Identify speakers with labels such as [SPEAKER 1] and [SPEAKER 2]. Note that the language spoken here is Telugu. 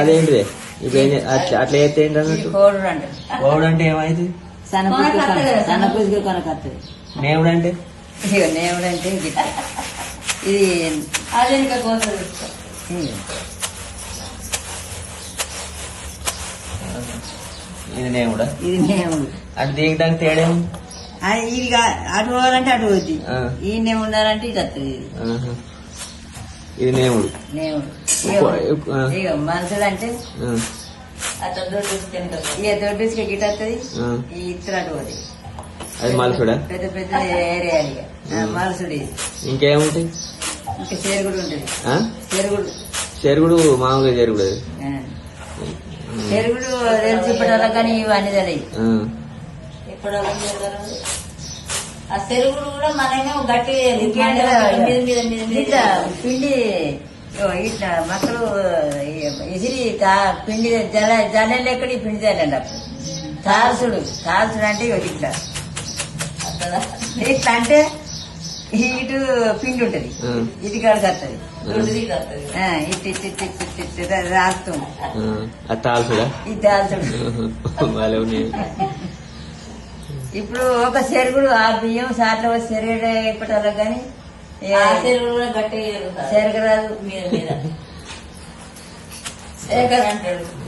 [SPEAKER 1] అదేంటిది? ఇప్పుడు ఏం అట్లా అట్లా చేస్తే ఏంటి
[SPEAKER 2] ఇది
[SPEAKER 1] అన్నట్టు
[SPEAKER 2] కోడు అంట
[SPEAKER 1] ఏమైంది?
[SPEAKER 3] సన్న పుసుకు
[SPEAKER 2] కొనకత్తది.
[SPEAKER 1] నేవుడు అంటే
[SPEAKER 2] నేవుడు అంటే ఇది
[SPEAKER 4] అది ఇంకా.
[SPEAKER 1] ఇది నేవుడా?
[SPEAKER 2] ఇది నేవుడు.
[SPEAKER 1] అంటే దీనికి దానికి తేడా?
[SPEAKER 2] అది ఇది అటు పోవాలంటే అటు పోద్ది.
[SPEAKER 1] ఆ.
[SPEAKER 2] ఈయనే ఉండాలంటే ఇటు వస్తుంది ఇది.
[SPEAKER 1] ఆహా. ఇది
[SPEAKER 2] ఇక
[SPEAKER 4] అట్లా దొడ్డు
[SPEAKER 2] గిట్ట వస్తుంది. ఈ పోతుంది
[SPEAKER 1] అది. మలుసుడా?
[SPEAKER 2] పెద్ద పెద్ద ఇది.
[SPEAKER 1] ఇంకేముంటాయి?
[SPEAKER 2] ఇంకా చెరుగుడు ఉంటుంది.
[SPEAKER 1] ఆ?
[SPEAKER 2] చెరుగుడు.
[SPEAKER 1] చెరుగుడు మామూలుగా చెరుగుడు.
[SPEAKER 2] చెరుగుడు తెలిసి ఇప్పటి కానీ ఇవన్నీ తెలియదు.
[SPEAKER 1] ఆ.
[SPEAKER 4] ఇప్పుడు చెరుగుడు కూడా మనమే గట్టి
[SPEAKER 2] పిండి ఇట్లా మక్కలు ఇసిరి తా- పిండి జల జల్లెలు ఎక్కడి పిండి జల్లండి అప్పుడు. తాల్సుడు తాల్సుడు అంటే ఇట్లా. ఇట్లా అంటే ఇటు పిండి ఉంటది. కాడికి వస్తుంది ఇటు ఇటు ఇటు రాస్తాం. ఇది
[SPEAKER 1] ఉన్నాయి.
[SPEAKER 2] ఇప్పుడు ఒక చెరుగుడు ఆ బియ్యం సాట్లో చెరుగుడు ఇప్పటి కానీ
[SPEAKER 4] చెరుగుడు కూడా గట్టిగా
[SPEAKER 2] చెరగరాదు
[SPEAKER 4] మీద మీద. అంటాడు.